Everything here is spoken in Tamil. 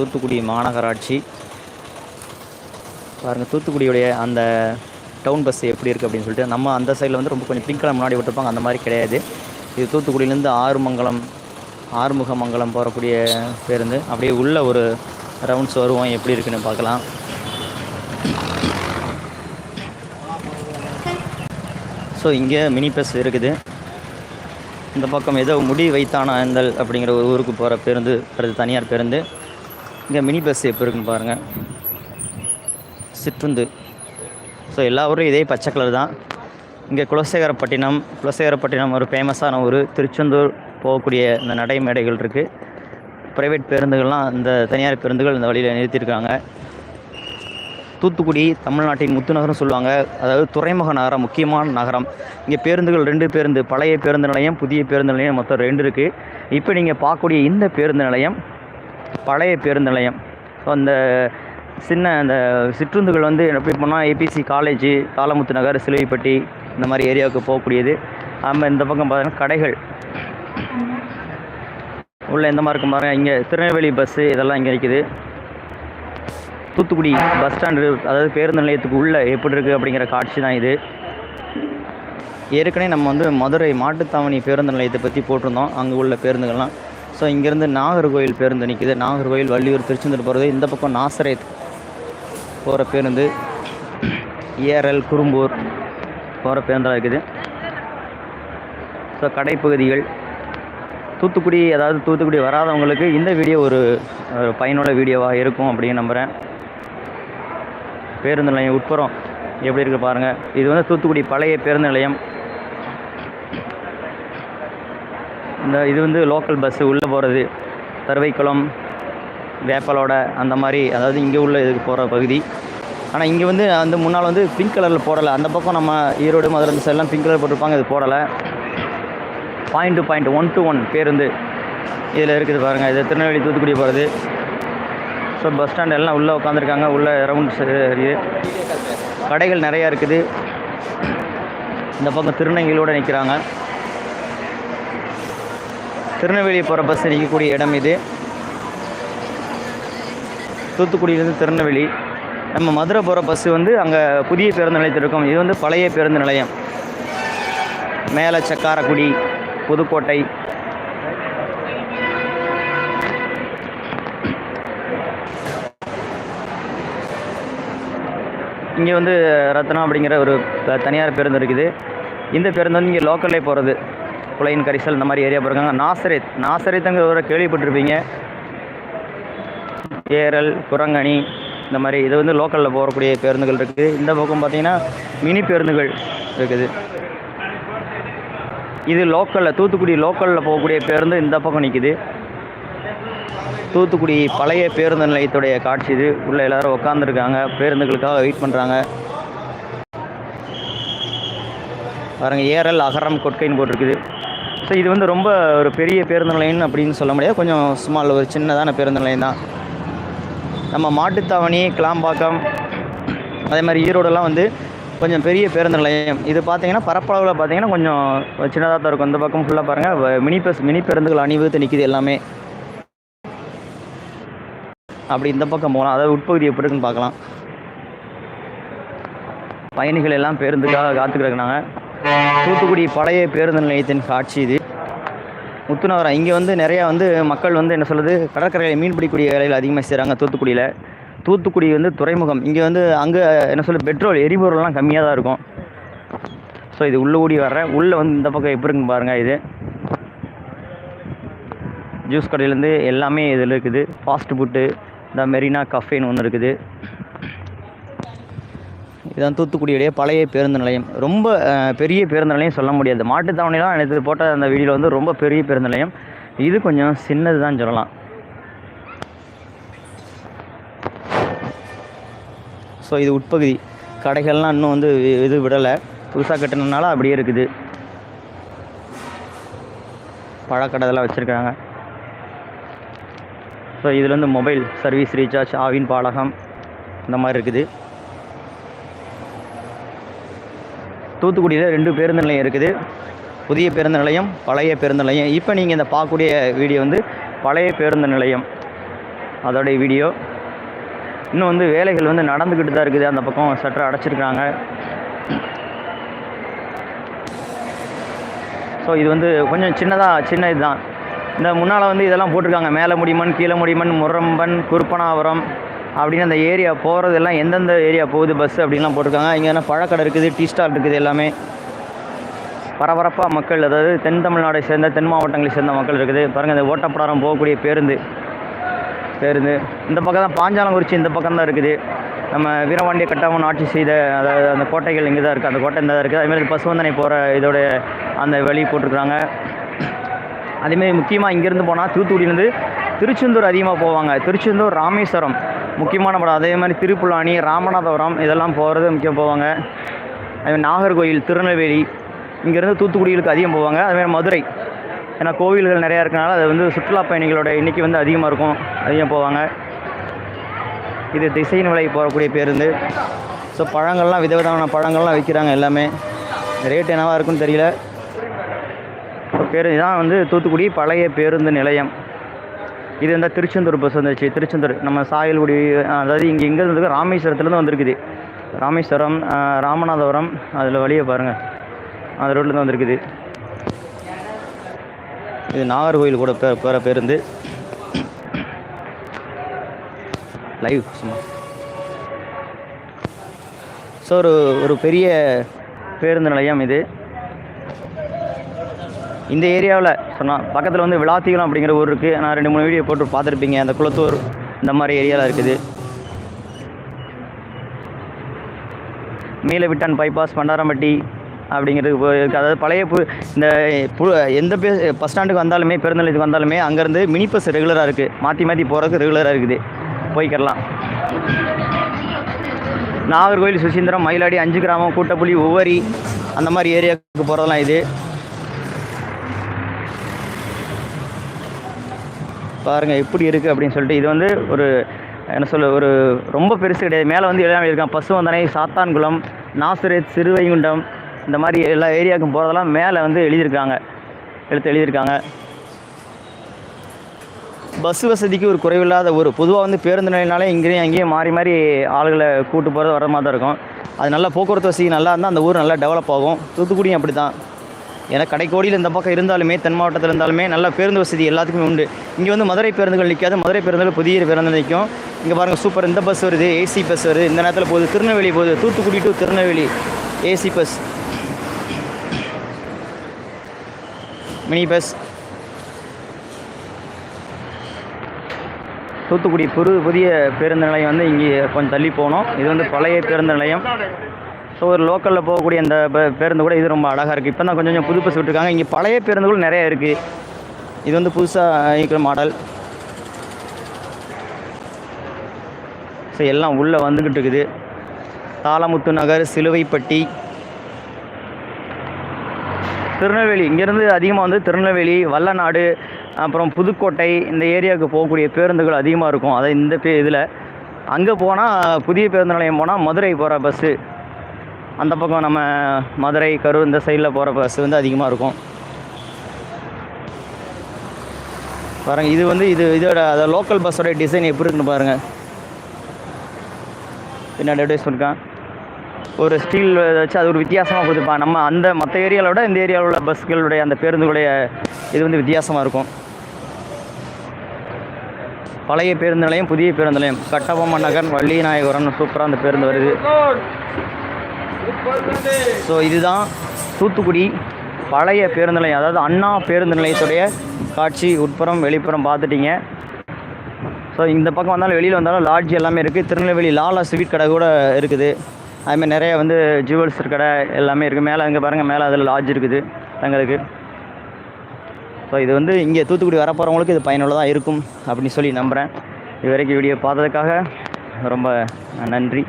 தூத்துக்குடி மாநகராட்சி. பாருங்கள் தூத்துக்குடியுடைய அந்த டவுன் பஸ் எப்படி இருக்குது அப்படின்னு சொல்லிட்டு நம்ம அந்த சைடில் வந்து ரொம்ப கொஞ்சம் பிங்க் கலர் முன்னாடி விட்டுருப்பாங்க அந்த மாதிரி கிடையாது. இது தூத்துக்குடியிலேருந்து ஆறுமங்கலம் ஆறுமுகமங்கலம் போகக்கூடிய பேருந்து. அப்படியே உள்ள ஒரு ரவுண்ட்ஸ் வருவோம் எப்படி இருக்குன்னு பார்க்கலாம். ஸோ இங்கே மினி பஸ் இருக்குது. இந்த பக்கம் ஏதோ முடி வைத்தானந்தல் அப்படிங்கிற ஒரு ஊருக்கு போகிற பேருந்து அது தனியார் பேருந்து. இங்கே மினி பஸ் எப்போ இருக்குன்னு பாருங்கள் சிற்றுந்து. ஸோ எல்லா ஊரும் இதே பச்சை கலர் தான். இங்கே குலசேகரப்பட்டினம் குலசேகரப்பட்டினம் ஒரு ஃபேமஸான ஊர். திருச்செந்தூர் போகக்கூடிய இந்த நடைமேடைகள் இருக்குது ப்ரைவேட் பேருந்துகள்லாம் இந்த தனியார் பேருந்துகள் இந்த வழியில் நிறுத்தியிருக்காங்க. தூத்துக்குடி தமிழ்நாட்டின் முத்துநகரம் சொல்லுவாங்க. அதாவது துறைமுக நகரம் முக்கியமான நகரம். இங்கே பேருந்துகள் ரெண்டு பேருந்து பழைய பேருந்து நிலையம் புதிய பேருந்து நிலையம் மொத்தம் ரெண்டு இருக்குது இப்போ நீங்கள் பார்க்கக்கூடிய இந்த பேருந்து நிலையம் பழைய பேருந்து நிலையம். ஸோ அந்த சின்ன அந்த சிற்றுந்துகள் வந்து எப்படி போனால் ஏபிசி காலேஜ் காலமுத்து நகர் சிலுவைப்பட்டி இந்த மாதிரி ஏரியாவுக்கு போகக்கூடியது. நம்ம இந்த பக்கம் பார்த்தீங்கன்னா கடைகள். உள்ள எந்த மாதிரி இருக்கும் பாருங்கள் இங்கே திருநெல்வேலி பஸ்ஸு இதெல்லாம் இங்கே இருக்குது தூத்துக்குடி பஸ் ஸ்டாண்டு அதாவது பேருந்து நிலையத்துக்கு உள்ளே எப்படி இருக்குது அப்படிங்கிற காட்சி தான் இது. ஏற்கனவே நம்ம வந்து மதுரை மாட்டுத்தாவணி பேருந்து நிலையத்தை பற்றி போட்டிருந்தோம். அங்கே உள்ள பேருந்துகள்லாம். ஸோ இங்கேருந்து நாகர்கோவில் பேருந்து நிற்கிது நாகர்கோவில் வள்ளியூர் திருச்செந்தூர் போகிறது இந்த பக்கம் நாசரேத் போகிற பேருந்து. ஏரல் குறும்பூர் போகிற பேருந்தாக இருக்குது. ஸோ கடைப்பகுதிகள். தூத்துக்குடி அதாவது தூத்துக்குடி வராதவங்களுக்கு இந்த வீடியோ ஒரு பயனுள்ள வீடியோவாக இருக்கும் அப்படின்னு நம்புகிறேன் பேருந்து நிலையம் உட்புறம் எப்படி இருக்குது பாருங்கள் இது வந்து தூத்துக்குடி பழைய பேருந்து நிலையம். இந்த இது வந்து லோக்கல் பஸ்ஸு உள்ளே போகிறது தருவைக்குளம் வேப்பலோட அந்த மாதிரி அதாவது இங்கே உள்ள இதுக்கு போகிற பகுதி. ஆனால் இங்கே வந்து அந்த முன்னால் வந்து பிங்க் கலரில் போடலை. அந்த பக்கம் நம்ம ஈரோடு மதுரை அந்த சைட்லாம் பிங்க் கலர் போட்டிருப்பாங்க இது போடலை. Point to point one to one பேருந்து இதில் இருக்குது பாருங்கள் இது திருநெல்வேலி தூத்துக்குடி போகிறது ஸோ பஸ் ஸ்டாண்ட் எல்லாம் உள்ளே உட்காந்துருக்காங்க உள்ளே ரவுண்ட் இருக்குது கடைகள் நிறையா இருக்குது. இந்த பக்கம் திருநங்கைகளோடு நிற்கிறாங்க திருநெல்வேலி போகிற பஸ் நிற்கக்கூடிய இடம் இது. தூத்துக்குடியிலேருந்து திருநெல்வேலி. நம்ம மதுரை போகிற பஸ்ஸு வந்து அங்கே புதிய பேருந்து நிலையத்தில் இருக்கும். இது வந்து பழைய பேருந்து நிலையம். மேலே சக்காரக்குடி புதுக்கோட்டை. இங்கே வந்து ரத்னா அப்படிங்கிற ஒரு த- தனியார் பேருந்து இருக்குது. இந்த பேருந்து வந்து இங்கே லோக்கல்லே போகிறது புலையின் கரிசல் இந்த மாதிரி ஏரியா போகிறாங்க நாசரேத் நாசரேத்துங்கிற கேள்விப்பட்டிருப்பீங்க. ஏரல் குரங்கணி இந்த மாதிரி இது வந்து லோக்கலில் போகக்கூடிய பேருந்துகள் இருக்குது. இந்த பக்கம் பார்த்தீங்கன்னா மினி பேருந்துகள் இருக்குது. இது லோக்கலில் தூத்துக்குடி லோக்கலில் போகக்கூடிய பேருந்து இந்த பக்கம் நிற்குது தூத்துக்குடி பழைய பேருந்து நிலையத்துடைய காட்சி இது. உள்ளே எல்லோரும் உட்காந்துருக்காங்க பேருந்துகளுக்காக வெயிட் பண்ணுறாங்க பாருங்கள் ஏரல் அகரம் கொட்கைன்னு போட்டிருக்குது. ஸோ இது வந்து ரொம்ப ஒரு பெரிய பேருந்து நிலையம் அப்படின்னு சொல்ல முடியாது. கொஞ்சம் ஸ்மால் ஒரு சின்னதான பேருந்து நிலையம் தான். நம்ம மாட்டுத்தாவணி கிளாம்பாக்கம் அதே மாதிரி ஈரோடெல்லாம் வந்து கொஞ்சம் பெரிய பேருந்து நிலையம். இது பார்த்தீங்கன்னா பரப்பளவில் பார்த்தீங்கன்னா கொஞ்சம் சின்னதாக தான் இருக்கும். இந்த பக்கம் ஃபுல்லாக பாருங்கள் மினி பஸ் மினி பேருந்துகள் அணிவகுத்து நிற்கிது எல்லாமே. அப்படி இந்த பக்கம் போகலாம். அதாவது உட்பகுதி எப்படி இருக்குன்னு பார்க்கலாம் பயணிகள் எல்லாம் பேருந்துக்காக காத்துக்கிறாங்க தூத்துக்குடி பழைய பேருந்து நிலையத்தின் காட்சி இது. முத்துநகரம். இங்கே வந்து நிறையா வந்து மக்கள் வந்து என்ன சொல்கிறது கடற்கரையில் மீன்பிடிக்கூடிய வேலைகள் அதிகமாக செய்கிறாங்க தூத்துக்குடியில். தூத்துக்குடி வந்து துறைமுகம். இங்கே வந்து அங்கே என்ன சொல்லுது பெட்ரோல் எரிபொருள்லாம் கம்மியாக தான் இருக்கும். ஸோ இது உள்ளே ஓடி வர்ற உள்ளே வந்து இந்த பக்கம் எப்படி இருக்குன்னு பாருங்கள் இது. ஜூஸ் கடையிலேருந்து எல்லாமே இதில் இருக்குது. ஃபாஸ்ட் ஃபுட்டு இந்த மெரினா கஃபேன்னு ஒன்று இருக்குது. இதுதான் தூத்துக்குடியுடைய பழைய பேருந்து நிலையம். ரொம்ப பெரிய பேருந்து நிலையம் சொல்ல முடியாது. மாட்டுத்தாவணிலாம் எனக்கு போட்ட அந்த வீடியோவில் வந்து ரொம்ப பெரிய பேருந்து நிலையம். இது கொஞ்சம் சின்னது தான் சொல்லலாம். ஸோ இது உட்பகுதி. கடைகள்லாம் இன்னும் வந்து இது விடலை. புதுசாக கட்டினதுனால அப்படியே இருக்குது. பழக்கடை இதெல்லாம் வச்சுருக்காங்க ஸோ இதில் வந்து mobile service recharge Aavin Palagam இந்த மாதிரி இருக்குது. தூத்துக்குடியில் ரெண்டு பேருந்து நிலையம் இருக்குது. புதிய பேருந்து நிலையம் பழைய பேருந்து நிலையம். இப்போ நீங்கள் இந்த பார்க்கக்கூடிய வீடியோ வந்து பழைய பேருந்து நிலையம். அதோடைய வீடியோ. இன்னும் வந்து வேலைகள் வந்து நடந்துக்கிட்டு தான் இருக்குது. அந்த பக்கம் சட்டரை அடைச்சிருக்காங்க ஸோ இது வந்து கொஞ்சம் சின்னதாக சின்ன இதுதான். இந்த முன்னால் வந்து இதெல்லாம் போட்டிருக்காங்க. மேலே முடிமன் கீழே முடிமன் முரம்பன் குருப்பனாவரம் அப்படின்னு அந்த ஏரியா போகிறதெல்லாம் எந்தெந்த ஏரியா போகுது பஸ் அப்படின்லாம் போட்டிருக்காங்க. இங்கே என்ன பழக்கடை இருக்குது டீ ஸ்டால் இருக்குது எல்லாமே. பரபரப்பாக மக்கள் அதாவது தென் தமிழ்நாடை சேர்ந்த தென் மாவட்டங்களை சேர்ந்த மக்கள் இருக்குது. பாருங்கள் இந்த ஓட்டப்படாரம் போகக்கூடிய பேருந்து. பேருந்து. இந்த பக்கம் தான் பாஞ்சாலங்குறிச்சி இந்த பக்கம் தான் இருக்குது. நம்ம வீரவாண்டிய கட்டாமன் ஆட்சி செய்த அதாவது அந்த கோட்டைகள் இங்கே தான் இருக்குது அந்த கோட்டை இந்த தான் இருக்குது அதுமாதிரி பசுவந்தனை போகிற இதோட அந்த வழி போட்டிருக்காங்க அதேமாரி முக்கியமாக இங்கேருந்து போனால் தூத்துக்குடியிலேருந்து திருச்செந்தூர் அதிகமாக போவாங்க. திருச்செந்தூர் ராமேஸ்வரம். முக்கியமான படம் அதே மாதிரி திருப்புலானி ராமநாதபுரம் இதெல்லாம் போகிறது முக்கியம் போவாங்க. அதுமாதிரி நாகர்கோயில் திருநெல்வேலி இங்கேருந்து தூத்துக்குடிகளுக்கு அதிகம் போவாங்க. அதுமாதிரி மதுரை ஏன்னா கோவில்கள் நிறையா இருக்கனால அது வந்து சுற்றுலா பயணிகளோட எண்ணிக்கை வந்து அதிகமாக இருக்கும். அதிகம் போவாங்க. இது திசை நிலை போகக்கூடிய பேருந்து. ஸோ பழங்கள்லாம் விதவிதமான பழங்கள்லாம் விற்கிறாங்க எல்லாமே. ரேட் என்னவாக இருக்குன்னு தெரியல. ஸோ தான் வந்து தூத்துக்குடி பழைய பேருந்து நிலையம். இது இந்த திருச்செந்தூர் பஸ் வந்துச்சு திருச்செந்தூர் நம்ம சாயல்குடி அதாவது இங்கே எங்கே இருந்தது ராமேஸ்வரத்துலேருந்து வந்திருக்குது. ராமேஸ்வரம் ராமநாதபுரம் அதில் வழியை பாருங்கள் அந்த ரோட்லேருந்து வந்திருக்குது. இது நாகர்கோயில் கூட பே போகிற பேருந்து. லைவ் சும்மா. ஸோ ஒரு ஒரு பெரிய பேருந்து நிலையம் இது. இந்த ஏரியாவில் சொன்னால் பக்கத்தில் வந்து விளாத்திகுளம் அப்படிங்கிற ஊர் இருக்குது நான் ரெண்டு மூணு வீடியோ போட்டு பார்த்துருப்பீங்க. அந்த குளத்தூர் இந்த மாதிரி ஏரியாவில் இருக்குது. மீளவிட்டான் பைபாஸ் பண்டாரம்பட்டி அப்படிங்கிறது இருக்குது அதாவது பழைய பு இந்த பு எந்த பே பஸ் ஸ்டாண்டுக்கு வந்தாலுமே பேருந்து வந்தாலுமே அங்கேருந்து மினி பஸ் ரெகுலராக இருக்குது மாற்றி மாற்றி போகிறதுக்கு ரெகுலராக இருக்குது. போய்க்கிடலாம் நாகர்கோவில் சுசீந்திரம் மயிலாடி அஞ்சு கிராமம் கூட்டப்புலி உவரி அந்த மாதிரி ஏரியாவுக்கு போகிறதெல்லாம் இது. பாருங்கள் எப்படி இருக்குது அப்படின்னு சொல்லிட்டு இது வந்து ஒரு என்ன சொல்ல ஒரு ரொம்ப பெருசு கிடையாது. மேலே வந்து எல்லாம் இருக்கான் பசுவந்தனை சாத்தான்குளம் நாசுரேத் சிறுவைகுண்டம் இந்த மாதிரி எல்லா ஏரியாவுக்கும் போகிறதெல்லாம் மேலே வந்து எழுதியிருக்காங்க. எழுத்து எழுதியிருக்காங்க. பஸ் வசதிக்கு ஒரு குறைவில்லாத ஊர். பொதுவாக வந்து பேருந்து நிலையினாலே இங்கேயும் அங்கேயும் மாறி மாறி ஆளுகளை கூட்டு போகிறது வர மாதிரி தான் இருக்கும். அது நல்லா போக்குவரத்து வசதி நல்லா இருந்தால் அந்த ஊர் நல்லா டெவலப் ஆகும். தூத்துக்குடியும் அப்படி தான் ஏன்னா கடைக்கோடியில் இந்த பக்கம் இருந்தாலுமே தென் மாவட்டத்தில் இருந்தாலுமே நல்ல பேருந்து வசதி எல்லாத்துக்குமே உண்டு. இங்கே வந்து மதுரை பேருந்துகள் நிற்காது. மதுரை பேருந்துகள் புதிய பேருந்து நிற்கும். இங்கே பாருங்கள் சூப்பர். இந்த பஸ் வருது ஏசி பஸ் வருது. இந்த நேரத்தில் போகுது திருநெல்வேலி போகுது. Thoothukudi to Tirunelveli AC bus mini bus Thoothukudi புது புதிய பேருந்து நிலையம் வந்து இங்கே கொஞ்சம் தள்ளி போனோம். இது வந்து பழைய பேருந்து நிலையம். ஸோ ஒரு லோக்கலில் போகக்கூடிய அந்த பேருந்து கூட இது ரொம்ப அழகாக இருக்குது இப்போ தான் கொஞ்சம் கொஞ்சம் புது பஸ் விட்டுருக்காங்க இங்கே பழைய பேருந்துகளும் நிறைய இருக்குது இது வந்து புதுசாக இருக்கிற மாடல். ஸோ எல்லாம் உள்ளே வந்துக்கிட்டு இருக்குது. தாளமுத்து நகர் சிலுவைப்பட்டி. திருநெல்வேலி. இங்கேருந்து அதிகமாக வந்து திருநெல்வேலி வல்லநாடு அப்புறம் புதுக்கோட்டை இந்த ஏரியாவுக்கு போகக்கூடிய பேருந்துகள் அதிகமாக இருக்கும். அதை இந்த பே இதில் அங்கே போனால் புதிய பேருந்து நிலையம் போனால் மதுரை போகிற பஸ்ஸு அந்த பக்கம் நம்ம மதுரை கரூர் இந்த சைடில் போகிற பஸ் வந்து அதிகமாக இருக்கும். பாருங்க இது வந்து இது இதோட அதை லோக்கல் பஸ்ஸோட டிசைன் எப்படி இருக்குன்னு பாருங்கள் பின்னாடி அட்வர்டைஸ்மெண்ட்கான் ஒரு ஸ்டீல் வச்சு அது ஒரு வித்தியாசமாக கொடுத்துப்பான் நம்ம அந்த மற்ற ஏரியாவோட விட இந்த ஏரியாவில் உள்ள பஸ்களுடைய அந்த பேருந்துகளுடைய இது வந்து வித்தியாசமாக இருக்கும். பழைய பேருந்து நிலையம் புதிய பேருந்து நிலையம். கட்டபொம்மன் நகர் வள்ளிநாயகரம்னு சூப்பராக அந்த பேருந்து வருது. ஸோ இதுதான் தூத்துக்குடி பழைய பேருந்து நிலையம் அதாவது அண்ணா பேருந்து நிலையத்துடைய காட்சி உட்புறம் வெளிப்புறம் பார்த்துட்டீங்க. ஸோ இந்த பக்கம் வந்தாலும் வெளியில் வந்தாலும் லாட்ஜ் எல்லாமே இருக்குது திருநெல்வேலி லாலா ஸ்வீட் கடை கூட இருக்குது. அதுமாதிரி நிறைய வந்து ஜுவல்ஸ் கடை எல்லாமே இருக்குது மேலே அங்கே பாருங்கள் மேலே அதில் லாட்ஜ் இருக்குது தங்களுக்கு. ஸோ இது வந்து இங்கே தூத்துக்குடி வரப்போகிறவங்களுக்கு இது பயனுள்ளதாக இருக்கும் அப்படின்னு சொல்லி நம்புகிறேன் இது வரைக்கும் வீடியோ பார்த்ததுக்காக ரொம்ப நன்றி.